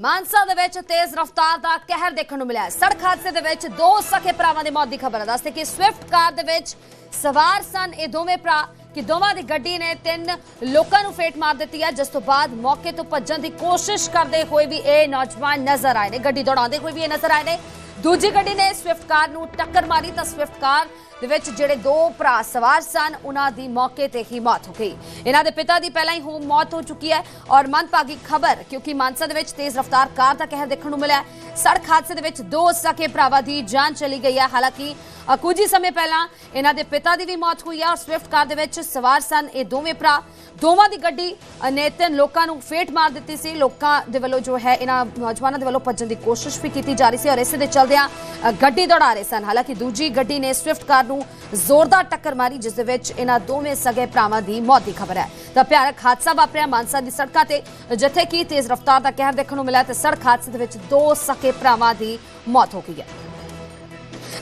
ਮਾਨਸਾ ਦੇ ਵਿੱਚ ਤੇਜ਼ ਰਫ਼ਤਾਰ ਦਾ ਕਹਿਰ ਦੇਖਣ ਨੂੰ ਮਿਲਿਆ ਸੜਕ ਹਾਦਸੇ ਦੇ ਵਿੱਚ ਦੋ ਸਕੇ ਭਰਾਵਾਂ ਦੀ ਮੌਤ ਦੀ ਖਬਰ ਹੈ ਦੱਸਦੇ ਕਿ ਸਵਿਫਟ ਕਾਰ ਦੇ ਵਿੱਚ ਸਵਾਰ ਸਨ ਇਹ ਦੋਵੇਂ ਭਰਾ ਕਿ ਦੋਵਾਂ ਦੀ ਗੱਡੀ ਨੇ ਤਿੰਨ ਲੋਕਾਂ ਨੂੰ ਫੇਟ ਮਾਰ ਦਿੱਤੀ ਹੈ, ਜਿਸ ਤੋਂ ਬਾਅਦ ਮੌਕੇ ਤੋਂ ਭੱਜਣ ਦੀ ਕੋਸ਼ਿਸ਼ ਕਰਦੇ ਹੋਏ ਵੀ ਇਹ ਨੌਜਵਾਨ ਨਜ਼ਰ ਆਏ ਨੇ। ਗੱਡੀ ਦੌੜਾਉਂਦੇ ਹੋਏ ਵੀ ਇਹ ਨਜ਼ਰ ਆਏ ਨੇ। ਦੂਜੀ ਗੱਡੀ ਨੇ ਸਵਿਫਟ ਕਾਰ ਨੂੰ ਟੱਕਰ ਮਾਰੀ ਤਾਂ ਸਵਿਫਟ ਕਾਰ ਦੇ ਵਿੱਚ ਜਿਹੜੇ ਦੋ ਭਰਾ ਸਵਾਰ ਸਨ, ਉਹਨਾਂ ਦੀ ਮੌਕੇ ਤੇ ਹੀ ਮੌਤ ਹੋ ਗਈ। ਇਹਨਾਂ ਦੇ ਪਿਤਾ ਦੀ ਪਹਿਲਾਂ ਹੀ ਹੋਮ ਮੌਤ ਹੋ ਚੁੱਕੀ ਹੈ ਔਰ ਮੰਦਭਾਗੀ ਖਬਰ, ਕਿਉਂਕਿ ਮਾਨਸਾ ਦੇ ਵਿੱਚ ਤੇਜ਼ ਰਫ਼ਤਾਰ ਕਾਰ ਦਾ ਕਹਿਰ ਦੇਖਣ ਨੂੰ ਮਿਲਿਆ ਸੜਕ ਹਾਦਸੇ ਦੇ ਵਿੱਚ ਦੋ ਸਕੇ ਭਰਾਵਾਂ ਦੀ ਜਾਨ ਚਲੀ ਗਈ ਹੈ। ਹਾਲਾਂਕਿ ਕੁਝ ਹੀ ਸਮੇਂ ਪਹਿਲਾਂ ਇਹਨਾਂ ਦੇ ਪਿਤਾ ਦੀ ਵੀ ਮੌਤ ਹੋਈ ਹੈ ਔਰ ਸਵਿਫਟ ਕਾਰ ਦੇ ਵਿੱਚ ਸਵਾਰ ਸਨ ਇਹ ਦੋਵੇਂ ਭਰਾ। ਦੋਵਾਂ ਦੀ ਗੱਡੀ ਨੇ ਤਿੰਨ ਲੋਕਾਂ ਨੂੰ ਫੇਟ ਮਾਰ ਦਿੱਤੀ ਸੀ। ਲੋਕਾਂ ਦੇ ਵੱਲੋਂ ਜੋ ਹੈ ਇਹਨਾਂ ਨੌਜਵਾਨਾਂ ਦੇ ਵੱਲੋਂ ਭੱਜਣ ਦੀ ਕੋਸ਼ਿਸ਼ ਵੀ ਕੀਤੀ ਜਾ ਰਹੀ ਸੀ ਔਰ ਇਸੇ ਦੇ ਚਲਦਿਆਂ ਗੱਡੀ ਦੌੜਾ ਰਹੇ ਸਨ। ਹਾਲਾਂਕਿ ਦੂਜੀ ਗੱਡੀ ਨੇ ਸਵਿਫਟ ਕਾਰ ਨੂੰ ਜ਼ੋਰਦਾਰ ਟੱਕਰ ਮਾਰੀ, ਜਿਸ ਦੇ ਵਿੱਚ ਇਹਨਾਂ ਦੋਵੇਂ ਸਗੇ ਭਰਾਵਾਂ ਦੀ ਮੌਤ ਦੀ ਖਬਰ ਹੈ। ਤਾਂ ਭਿਆਨਕ ਹਾਦਸਾ ਵਾਪਰਿਆ ਮਾਨਸਾ ਦੀ ਸੜਕਾਂ ਤੇ, ਜਿੱਥੇ ਕਿ ਤੇਜ਼ ਰਫ਼ਤਾਰ ਦਾ ਕਹਿਰ ਦੇਖਣ ਨੂੰ ਮਿਲਿਆ ਤੇ ਸੜਕ ਹਾਦਸੇ ਦੇ ਵਿੱਚ ਦੋ ਸਕੇ ਭਰਾਵਾਂ ਦੀ ਮੌਤ ਹੋ ਗਈ ਹੈ।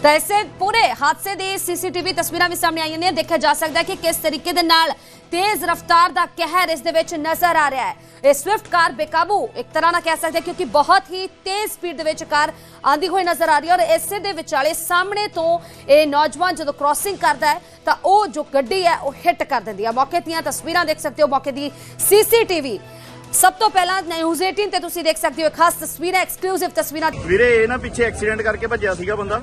ਤਾਂ ਇਸੇ ਪੂਰੇ ਹਾਦਸੇ ਦੀ ਸੀਸੀਟੀਵੀ ਤਸਵੀਰਾਂ ਵੀ ਸਾਹਮਣੇ ਆਈਆਂ ਨੇ। ਦੇਖਿਆ ਜਾ ਸਕਦਾ ਕਿ ਕਿਸ ਤਰੀਕੇ ਦੇ ਨਾਲ ਤੇਜ਼ ਰਫ਼ਤਾਰ ਦਾ ਕਹਿਰ ਇਸ ਦੇ ਵਿੱਚ ਨਜ਼ਰ ਆ ਰਿਹਾ ਹੈ। ਇਹ ਸਵਿਫਟ ਕਾਰ ਬੇਕਾਬੂ ਇੱਕ ਤਰ੍ਹਾਂ ਨਾਲ ਕਹਿ ਸਕਦੇ ਹਾਂ ਕਿਉਂਕਿ ਬਹੁਤ ਹੀ ਤੇਜ਼ ਸਪੀਡ ਦੇ ਵਿੱਚ ਕਾਰ ਆਂਦੀ ਹੋਈ ਨਜ਼ਰ ਆ ਰਹੀ ਹੈ ਔਰ ਇਸੇ ਦੇ ਵਿਚਾਲੇ ਸਾਹਮਣੇ ਤੋਂ ਇਹ ਨੌਜਵਾਨ ਜਦੋਂ ਕ੍ਰਾਸਿੰਗ ਕਰਦਾ ਹੈ, ਤਾਂ ਉਹ ਜੋ ਗੱਡੀ ਹੈ, ਉਹ ਹਿੱਟ ਕਰ ਦਿੰਦੀ ਹੈ। ਮੌਕੇ ਦੀਆਂ ਤਸਵੀਰਾਂ ਦੇਖ ਸਕਦੇ ਹੋ। ਮੌਕੇ ਦੀ ਸੀਸੀਟੀਵੀ ਸਭ ਤੋਂ ਪਹਿਲਾਂ ਨਿਊਜ਼ 18 ਤੇ ਤੁਸੀਂ ਦੇਖ ਸਕਦੇ ਹੋ ਖਾਸ ਤਸਵੀਰਾਂ ਐਕਸਕਲੂਸਿਵ ਤਸਵੀਰਾਂ। ਵੀਰੇ, ਇਹ ਨਾ ਪਿੱਛੇ ਐਕਸੀਡੈਂਟ ਕਰਕੇ ਭੱਜਿਆ ਸੀਗਾ ਬੰਦਾ।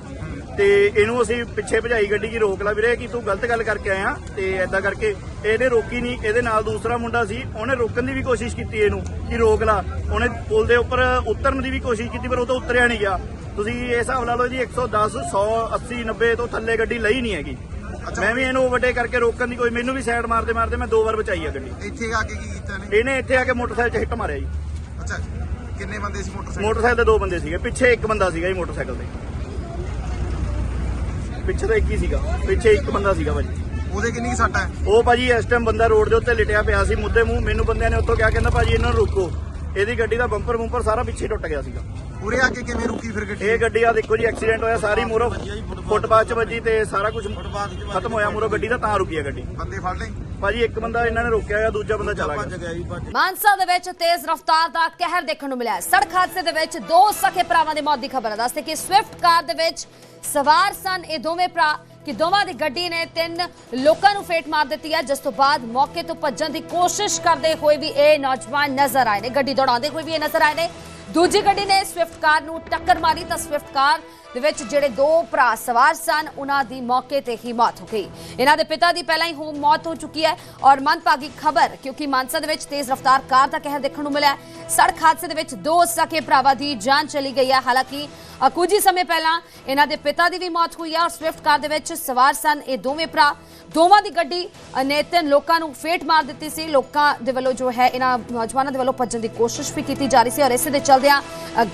ਤੇ ਇਹਨੂੰ ਅਸੀਂ ਪਿੱਛੇ ਭਜਾਈ ਗੱਡੀ ਕੀ ਰੋਕ ਲਾ ਵੀਰੇ, ਕਿ ਤੂੰ ਗਲਤ ਗੱਲ ਕਰਕੇ ਆਇਆ। ਤੇ ਐਦਾਂ ਕਰਕੇ ਇਹਨੇ ਰੋਕੀ ਨਹੀਂ, ਇਹਦੇ ਨਾਲ ਦੂਸਰਾ ਮੁੰਡਾ ਸੀ। ਉਹਨੇ ਰੋਕਣ ਦੀ ਵੀ ਕੋਸ਼ਿਸ਼ ਕੀਤੀ ਇਹਨੂੰ, ਕਿ ਰੋਕ ਲਾ। ਉਹਨੇ ਪੁਲ ਦੇ ਉੱਪਰ ਉਤਰਨ ਦੀ ਵੀ ਕੋਸ਼ਿਸ਼ ਕੀਤੀ, ਪਰ ਉਹ ਤਾਂ ਉਤਰਿਆ ਨਹੀਂ ਗਿਆ। ਤੁਸੀਂ ਇਹ ਹਿਸਾਬ ਲਾ ਲਓ ਜੀ 110 100 80 90 ਤੋਂ ਥੱਲੇ ਗੱਡੀ ਲਈ ਨਹੀਂ ਹੈਗੀ। ਮੈਂ ਵੀ ਇਹਨੂੰ ਓਵਰਟੇਕ ਕਰਕੇ ਰੋਕਣ ਦੀ ਕੋਈ ਮੈਨੂੰ ਵੀ ਸਾਈਡ ਮਾਰਦੇ ਮਾਰਦੇ ਮੈਂ ਦੋ ਵਾਰ ਬਚਾਈ ਆ ਗੱਡੀ। ਇੱਥੇ ਆ ਕੇ ਕੀ ਕੀਤਾ ਨੇ ਇਹਨੇ ਇੱਥੇ ਆ ਕੇ ਮੋਟਰਸਾਈਕਲ 'ਚ ਹਿੱਟ ਮਾਰਿਆ ਜੀ। ਅੱਛਾ। ਕਿੰਨੇ ਬੰਦੇ ਸੀ ਮੋਟਰਸਾਈਕਲ? ਮੋਟਰਸਾਈਕਲ ਤੇ ਦੋ ਬੰਦੇ ਸੀਗੇ। ਪਿੱਛੇ ਇੱਕ ਬੰਦਾ ਸੀਗਾ ਜੀ ਮੋਟਰਸਾਈਕਲ ਤੇ। ਪਿੱਛੇ ਤਾਂ ਇੱਕ ਹੀ ਸੀਗਾ। ਪਿੱਛੇ ਇੱਕ ਬੰਦਾ ਸੀਗਾ ਭਾਜੀ। ਉਹਦੇ ਕਿੰਨੀ ਸੱਟ ਹੈ? ਉਹ ਭਾਜੀ ਇਸ ਟਾਈਮ ਬੰਦਾ ਰੋਡ ਦੇ ਉੱਤੇ ਲਿਟਿਆ ਪਿਆ ਸੀ। ਮੁੱਦੇ ਮੂੰਹ ਮੈਨੂੰ ਬੰਦਿਆਂ ਨੇ ਉੱਥੋਂ ਕਿਹਾ ਕਹਿੰਦਾ ਭਾਜੀ ਇਹਨਾਂ ਨੂੰ ਰੋਕੋ। ਇਹਦੀ ਗੱਡੀ ਦਾ ਬੰਪਰ ਬੰਪਰ ਸਾਰਾ ਪਿੱਛੇ ਟੁੱਟ ਗਿਆ ਸੀਗਾ। ਉਰੇ ਆ ਕੇ ਕਿਵੇਂ ਰੁਕੀ ਫਿਰ ਗੱਡੀ? ਇਹ ਗੱਡੀ ਆ ਦੇਖੋ ਜੀ ਐਕਸੀਡੈਂਟ ਹੋਇਆ ਸਾਰੀ ਮੂਰੋ ਫੁੱਟਪਾਥ 'ਚ ਵੱਜੀ ਤੇ ਸਾਰਾ ਕੁਝ ਖਤਮ ਹੋਇਆ ਮੂਰੋ ਗੱਡੀ ਦਾ ਤਾਂ ਰੁਕੀ ਆ ਗੱਡੀ। ਬੰਦੇ ਫੜ ਲਏ? ਭਾਜੀ ਇੱਕ ਬੰਦਾ ਇਹਨਾਂ ਨੇ ਰੋਕਿਆ ਹੋਇਆ ਦੂਜਾ ਬੰਦਾ ਚਲਾ ਗਿਆ। ਮਾਨਸਾ ਦੇ ਵਿੱਚ ਤੇਜ਼ ਰਫ਼ਤਾਰ ਦਾ ਕਹਿਰ ਦੇਖਣ ਨੂੰ ਮਿਲਿਆ। ਸੜਕ ਹਾਦਸੇ ਦੇ ਵਿੱਚ ਦੋ ਸਕੇ ਭਰਾਵਾਂ ਦੀ ਮੌਤ ਦੀ ਖਬਰ ਹੈ। ਦੱਸਦੇ ਕਿ ਸਵਿਫਟ ਕਾਰ ਦੇ ਵਿੱਚ ਸਵਾਰ ਸਨ। ਇਹ ਦੋਵੇਂ ਭਰਾ ਕਿ ਦੋਵਾਂ ਦੀ ਗੱਡੀ ਨੇ ਤਿੰਨ ਲੋਕਾਂ ਨੂੰ ਫੇਟ ਮਾਰ ਦਿੱਤੀ ਹੈ। ਜਿਸ ਤੋਂ ਬਾਅਦ ਮੌਕੇ ਤੋਂ ਭੱਜਣ ਦੀ ਕੋਸ਼ਿਸ਼ ਕਰਦੇ ਹੋਏ ਵੀ ਇਹ ਨੌਜਵਾਨ ਨਜ਼ਰ ਆਏ ਨੇ। ਗੱਡੀ ਦੌੜਾਉਂਦੇ ਹੋਏ ਵੀ ਇਹ ਨਜ਼ਰ ਆਏ ਨੇ। ਦੂਜੀ ਗੱਡੀ ਨੇ ਸਵਿਫਟ ਕਾਰ ਨੂੰ ਟੱਕਰ ਮਾਰੀ ਤਾਂ ਸਵਿਫਟ ਕਾਰ ਦੇ ਵਿੱਚ ਜਿਹੜੇ ਦੋ ਭਰਾ ਸਵਾਰ ਸਨ, ਉਹਨਾਂ ਦੀ ਮੌਕੇ ਤੇ ਹੀ ਮੌਤ ਹੋ ਗਈ। ਇਹਨਾਂ ਦੇ ਪਿਤਾ ਦੀ ਪਹਿਲਾਂ ਹੀ ਹੋ ਮੌਤ ਹੋ ਚੁੱਕੀ ਹੈ ਔਰ ਮੰਦਭਾਗੀ ਖਬਰ, ਕਿਉਂਕਿ ਮਾਨਸਾ ਦੇ ਵਿੱਚ ਤੇਜ਼ ਰਫ਼ਤਾਰ ਕਾਰ ਦਾ ਕਹਿਰ ਦੇਖਣ ਨੂੰ ਮਿਲਿਆ ਸੜਕ ਹਾਦਸੇ ਦੇ ਵਿੱਚ ਦੋ ਸਕੇ ਭਰਾਵਾਂ ਦੀ ਜਾਨ ਚਲੀ ਗਈ ਹੈ। ਹਾਲਾਂਕਿ ਕੁਝ ਹੀ ਸਮੇਂ ਪਹਿਲਾਂ ਇਹਨਾਂ ਦੇ ਪਿਤਾ ਦੀ ਵੀ ਮੌਤ ਹੋਈ ਹੈ ਔਰ ਸਵਿਫਟ ਕਾਰ ਦੇ ਵਿੱਚ ਸਵਾਰ ਸਨ ਇਹ ਦੋਵੇਂ ਭਰਾ। ਦੋਵਾਂ ਦੀ ਗੱਡੀ ਨੇ ਤਿੰਨ ਲੋਕਾਂ ਨੂੰ ਫੇਟ ਮਾਰ ਦਿੱਤੀ ਸੀ। ਲੋਕਾਂ ਦੇ ਵੱਲੋਂ ਜੋ ਹੈ, ਇਹਨਾਂ ਨੌਜਵਾਨਾਂ ਦੇ ਵੱਲੋਂ ਭੱਜਣ ਦੀ ਕੋਸ਼ਿਸ਼ ਵੀ ਕੀਤੀ ਜਾ ਰਹੀ ਸੀ ਔਰ ਇਸੇ ਦੇ ਚਲਦਿਆਂ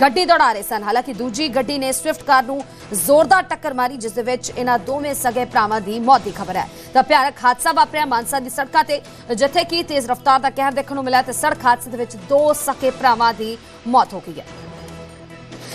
ਗੱਡੀ ਦੌੜਾ ਰਹੇ ਸਨ। ਹਾਲਾਂਕਿ ਦੂਜੀ ਗੱਡੀ ਨੇ ਸਵਿਫਟ ਕਾਰ ਨੂੰ ਜ਼ੋਰਦਾਰ ਟੱਕਰ ਮਾਰੀ, ਜਿਸ ਦੇ ਵਿੱਚ ਇਹਨਾਂ ਦੋਵੇਂ ਸਗੇ ਭਰਾਵਾਂ ਦੀ ਮੌਤ ਦੀ ਖਬਰ ਹੈ। ਤਾਂ ਭਿਆਨਕ ਹਾਦਸਾ ਵਾਪਰਿਆ ਮਾਨਸਾ ਦੀ ਸੜਕਾਂ ਤੇ, ਜਿੱਥੇ ਕਿ ਤੇਜ਼ ਰਫ਼ਤਾਰ ਦਾ ਕਹਿਰ ਦੇਖਣ ਨੂੰ ਮਿਲਿਆ ਤੇ ਸੜਕ ਹਾਦਸੇ ਦੇ ਵਿੱਚ ਦੋ ਸਕੇ ਭਰਾਵਾਂ ਦੀ ਮੌਤ ਹੋ ਗਈ ਹੈ।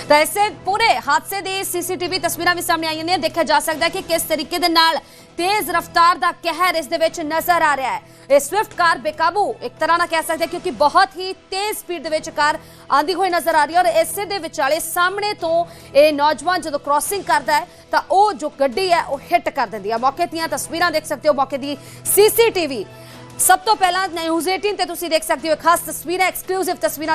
ਤਾਂ ਇਸੇ ਪੂਰੇ ਹਾਦਸੇ ਦੀ ਸੀਸੀਟੀਵੀ ਤਸਵੀਰਾਂ ਵੀ ਸਾਹਮਣੇ ਆਈਆਂ ਨੇ। ਦੇਖਿਆ ਜਾ ਸਕਦਾ ਹੈ ਕਿ ਕਿਸ ਤਰੀਕੇ ਦੇ ਨਾਲ ਤੇਜ਼ ਰਫ਼ਤਾਰ ਦਾ ਕਹਿਰ ਇਸ ਦੇ ਵਿੱਚ ਨਜ਼ਰ ਆ ਰਿਹਾ ਹੈ। ਇਹ ਸਵਿਫਟ ਕਾਰ ਬੇਕਾਬੂ ਇੱਕ ਤਰ੍ਹਾਂ ਨਾਲ ਕਹਿ ਸਕਦੇ ਕਿਉਂਕਿ ਬਹੁਤ ਹੀ ਤੇਜ਼ ਸਪੀਡ ਦੇ ਵਿੱਚ ਕਾਰ ਆਂਦੀ ਹੋਈ ਨਜ਼ਰ ਆ ਰਹੀ ਹੈ ਔਰ ਇਸੇ ਦੇ ਵਿਚਾਲੇ ਸਾਹਮਣੇ ਤੋਂ ਇਹ ਨੌਜਵਾਨ ਜਦੋਂ ਕ੍ਰਾਸਿੰਗ ਕਰਦਾ ਹੈ, ਤਾਂ ਉਹ ਜੋ ਗੱਡੀ ਹੈ, ਉਹ ਹਿੱਟ ਕਰ ਦਿੰਦੀ ਹੈ। ਮੌਕੇ ਦੀਆਂ ਤਸਵੀਰਾਂ ਦੇਖ ਸਕਦੇ ਹੋ, ਮੌਕੇ ਦੀ ਸੀਸੀਟੀਵੀ ਸਭ ਤੋਂ ਪਹਿਲਾਂ ਨਿਊਜ਼ 18 ਤੇ ਤੁਸੀਂ ਦੇਖ ਸਕਦੇ ਹੋ ਇੱਕ ਖਾਸ ਤਸਵੀਰਾਂ ਐਕਸਕਲੂਸਿਵ ਤਸਵੀਰਾਂ